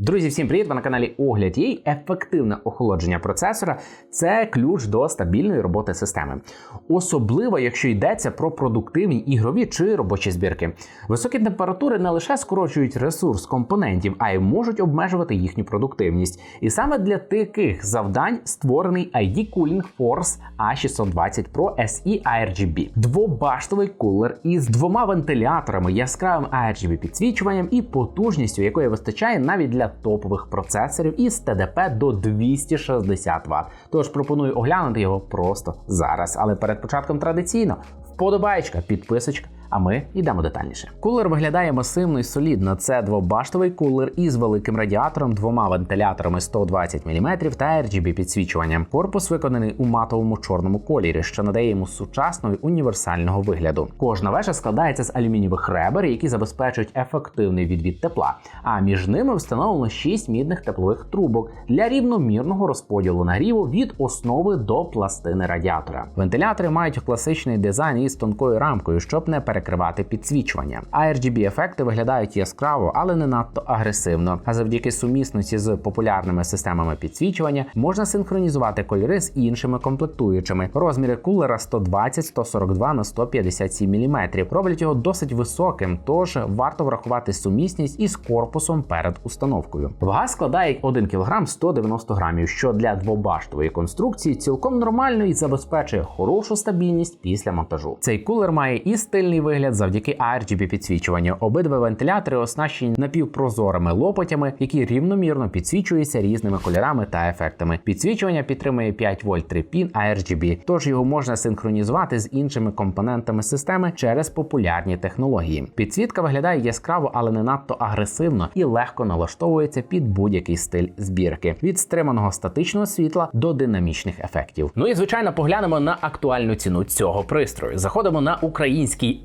Друзі, всім привіт! Ви на каналі Огляд Їй. Ефективне охолодження процесора це ключ до стабільної роботи системи. Особливо, якщо йдеться про продуктивні ігрові чи робочі збірки. Високі температури не лише скорочують ресурс компонентів, а й можуть обмежувати їхню продуктивність. І саме для таких завдань створений ID Cooling Force A620 Pro SE ARGB. Двобаштовий кулер із двома вентиляторами, яскравим ARGB підсвічуванням і потужністю, якої вистачає навіть для топових процесорів із ТДП до 260 Вт. Тож пропоную оглянути його просто зараз. Але перед початком традиційно вподобаєчка, підписочка. А ми йдемо детальніше. Кулер виглядає масивно і солідно. Це двобаштовий кулер із великим радіатором, двома вентиляторами 120 мм та RGB підсвічуванням. Корпус виконаний у матовому чорному кольорі, що надає йому сучасного універсального вигляду. Кожна вежа складається з алюмінієвих ребер, які забезпечують ефективний відвід тепла. А між ними встановлено 6 мідних теплових трубок для рівномірного розподілу нагріву від основи до пластини радіатора. Вентилятори мають класичний дизайн із тонкою рамкою, щоб не перекривати підсвічування. А RGB ефекти виглядають яскраво, але не надто агресивно. А завдяки сумісності з популярними системами підсвічування можна синхронізувати кольори з іншими комплектуючими. Розміри кулера 120-142 на 157 мм. роблять його досить високим, тож варто врахувати сумісність із корпусом перед установкою. Вага складає 1 кг 190 грамів, що для двобаштової конструкції цілком нормально і забезпечує хорошу стабільність після монтажу. Цей кулер має і стильний вигляд завдяки RGB підсвічуванню. Обидва вентилятори оснащені напівпрозорими лопатями, які рівномірно підсвічуються різними кольорами та ефектами. Підсвічування підтримує 5 вольт 3 пін RGB, тож його можна синхронізувати з іншими компонентами системи через популярні технології. Підсвітка виглядає яскраво, але не надто агресивно і легко налаштовується під будь-який стиль збірки від стриманого статичного світла до динамічних ефектів. Ну і звичайно, поглянемо на актуальну ціну цього пристрою. Заходимо на український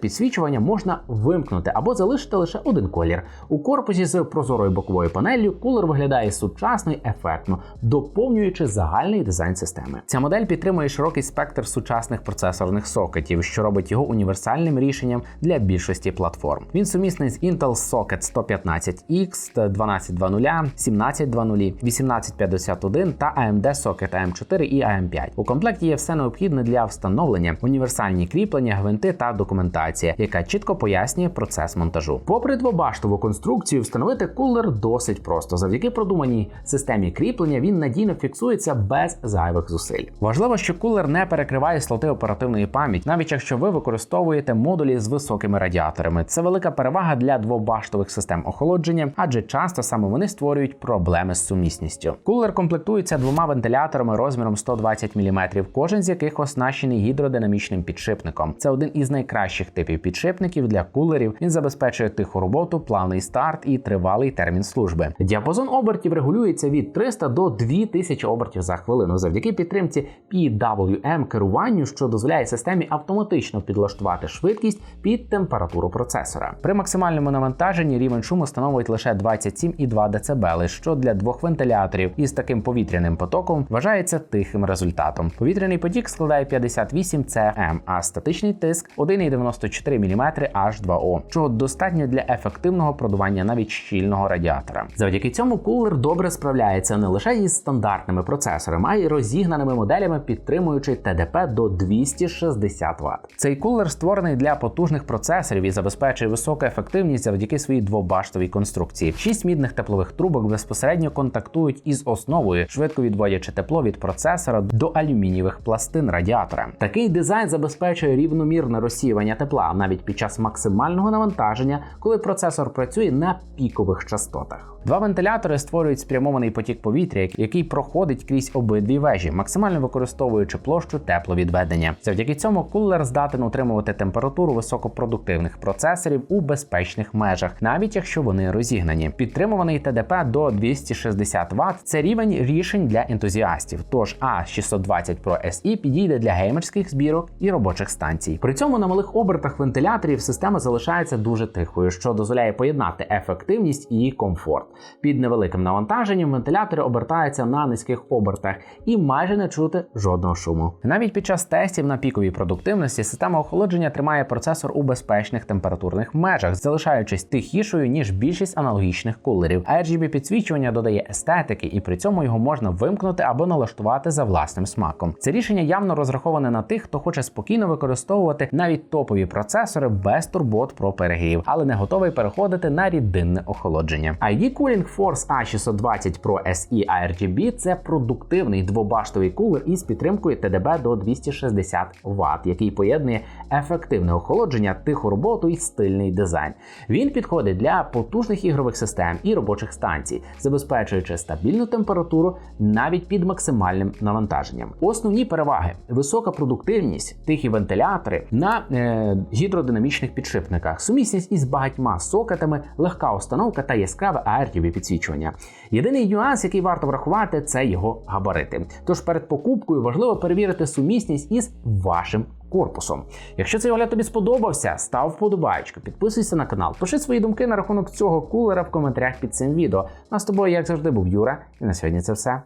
підсвічування, можна вимкнути або залишити лише один колір. У корпусі з прозорою боковою панеллю кулер виглядає сучасно і ефектно, доповнюючи загальний дизайн системи. Ця модель підтримує широкий спектр сучасних процесорних сокетів, що робить його універсальним рішенням для більшості платформ. Він сумісний з Intel Socket 115X, 1220, 1720, 1851 та AMD Socket AM4 і AM5. У комплекті є все необхідне для встановлення, універсальні кріплення, гвинти та документація, яка чітко пояснює процес монтажу. Попри двобаштову конструкцію, встановити кулер досить просто. Завдяки продуманій системі кріплення він надійно фіксується без зайвих зусиль. Важливо, що кулер не перекриває слоти оперативної пам'яті, навіть якщо ви використовуєте модулі з високими радіаторами. Це велика перевага для двобаштових систем охолодження, адже часто саме вони створюють проблеми з сумісністю. Кулер комплектується двома вентиляторами розміром 120 мм, кожен з яких оснащений гідродинамічним підшипником. Це один із найкращих типів підшипників для кулерів. Він забезпечує тиху роботу, плавний старт і тривалий термін служби. Діапазон обертів регулюється від 300 до 2000 обертів за хвилину завдяки підтримці PWM керуванню, що дозволяє системі автоматично підлаштувати швидкість під температуру процесора. При максимальному навантаженні рівень шуму становить лише 27,2 дБ, що для двох вентиляторів із таким повітряним потоком вважається тихим результатом. Повітряний потік складає 58 cm, а статичний тиск 1,94 мм H2O, чого достатньо для ефективного продування навіть щільного радіатора. Завдяки цьому кулер добре справляється не лише із стандартними процесорами, а й розігнаними моделями, підтримуючи ТДП до 260 Вт. Цей кулер створений для потужних процесорів і забезпечує високу ефективність завдяки своїй двобаштовій конструкції. Шість мідних теплових трубок безпосередньо контактують із основою, швидко відводячи тепло від процесора до алюмінієвих пластин радіатора. Такий дизайн забезпечує рівномірне розсіювання тепла тепла навіть під час максимального навантаження, коли процесор працює на пікових частотах. Два вентилятори створюють спрямований потік повітря, який проходить крізь обидві вежі, максимально використовуючи площу тепловідведення. Завдяки цьому кулер здатен утримувати температуру високопродуктивних процесорів у безпечних межах, навіть якщо вони розігнані. Підтримуваний ТДП до 260 Вт – це рівень рішень для ентузіастів. Тож A620 Pro SE підійде для геймерських збірок і робочих станцій. При цьому на малих обертах вентиляторів система залишається дуже тихою, що дозволяє поєднати ефективність і комфорт. Під невеликим навантаженням вентилятори обертаються на низьких обертах і майже не чути жодного шуму. Навіть під час тестів на піковій продуктивності система охолодження тримає процесор у безпечних температурних межах, залишаючись тихішою ніж більшість аналогічних кулерів. RGB підсвічування додає естетики, і при цьому його можна вимкнути або налаштувати за власним смаком. Це рішення явно розраховане на тих, хто хоче спокійно використовувати навіть топові процесори без турбот про перегрів, але не готовий переходити на рідинне охолодження. ID Cooling Force A620 Pro SE ARGB – це продуктивний двобаштовий кулер із підтримкою TDB до 260 Вт, який поєднує ефективне охолодження, тиху роботу і стильний дизайн. Він підходить для потужних ігрових систем і робочих станцій, забезпечуючи стабільну температуру навіть під максимальним навантаженням. Основні переваги: висока продуктивність, тихі вентилятори на е, гідродинамічних підшипниках, сумісність із багатьма сокетами, легка установка та яскраве ARGB підсвічування. Єдиний нюанс, який варто врахувати, це його габарити. Тож перед покупкою важливо перевірити сумісність із вашим корпусом. Якщо цей огляд тобі сподобався, став вподобайку, підписуйся на канал, пиши свої думки на рахунок цього кулера в коментарях під цим відео. Ну, а з тобою, як завжди, був Юра, і на сьогодні це все.